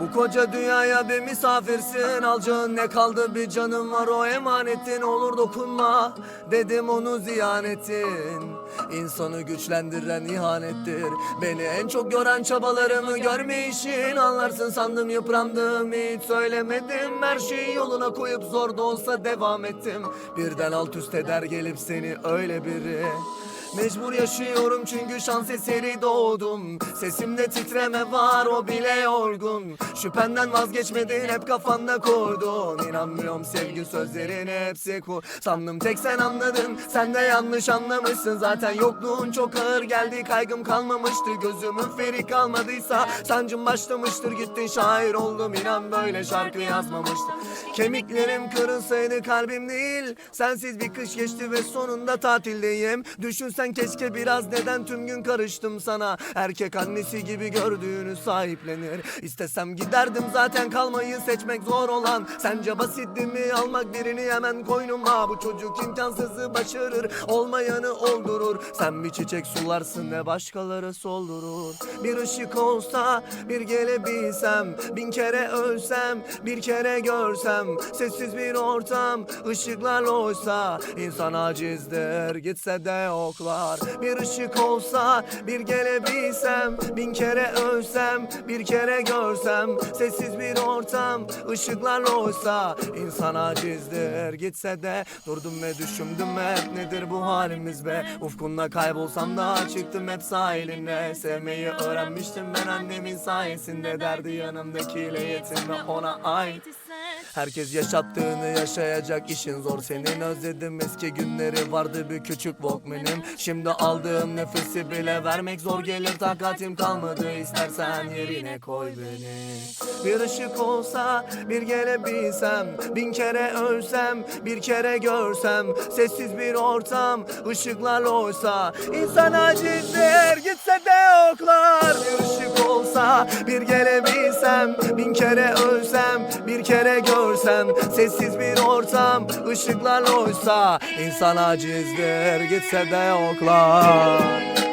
Bu koca dünyaya bir misafirsin. Alacağın ne kaldı? Bir canım var o emanetin Olur dokunma dedim onu ziyan ettin. İnsanı güçlendiren ihanettir. Beni en çok gören çabalarımı görmeyişin. Anlarsın sandım yıprandım. Hiç söylemedim. Her şeyi yoluna koyup zor da olsa devam ettim. Birden alt üst eder gelip seni öyle biri Mecbur yaşıyorum çünkü şans eseri doğdum. Sesimde titreme var o bile yorgun. Şüphenden vazgeçmedin hep kafanda koydun İnanmıyorum sevgi sözlerin hepsi kur. Sandım tek sen anladın sen de yanlış anlamışsın. Zaten yokluğun çok ağır geldi kaygım kalmamıştı. Gözümün feri kalmadıysa sancım başlamıştır. Gittin şair oldum inan böyle şarkı yazmamıştım. Kemiklerim kırılsaydı kalbim değil Sensiz bir kış geçti ve sonunda tatildeyim. Düşünsen keşke biraz neden tüm gün karıştım sana? Erkek annesi gibi gördüğünü sahiplenir. İstesem giderdim zaten kalmayı seçmek zor olan. Sence basit değil mi? Almak birini hemen koynuma. Bu çocuk imkansızı başarır olmayanı oldurur. Sen bir çiçek sularsın ne başkaları soldurur. Bir ışık olsa bir gelebilsem Bin kere ölsem bir kere görsem Sessiz bir ortam ışıklarla oysa insan acizdir gitse de yoklar Bir ışık olsa bir gelebilsem Bin kere ölsem bir kere görsem Sessiz bir ortam ışıklarla oysa insan acizdir. Gitse de Durdum ve düşündüm hep nedir bu halimiz be? Ufkunda kaybolsam da çıktım hep sahiline. Sevmeyi öğrenmiştim ben annemin sayesinde. Derdi yanımdakiyle yetinme ona ait Herkes yaşattığını yaşayacak işin zor. Senin Özledim eski günleri vardı bir küçük Walkman'im. Şimdi aldığım nefesi bile vermek zor gelir. Takatim kalmadı istersen yerine koy beni. Bir ışık olsa bir gelebilsem Bin kere ölsem bir kere görsem Sessiz bir ortam ışıklarla oysa İnsan acizdir gitse de oklar. Bir ışık olsa bir gelebilsem Bin kere kere görsem Sessiz bir ortam ışıklarla oysa İnsan acizdir gitse de oklar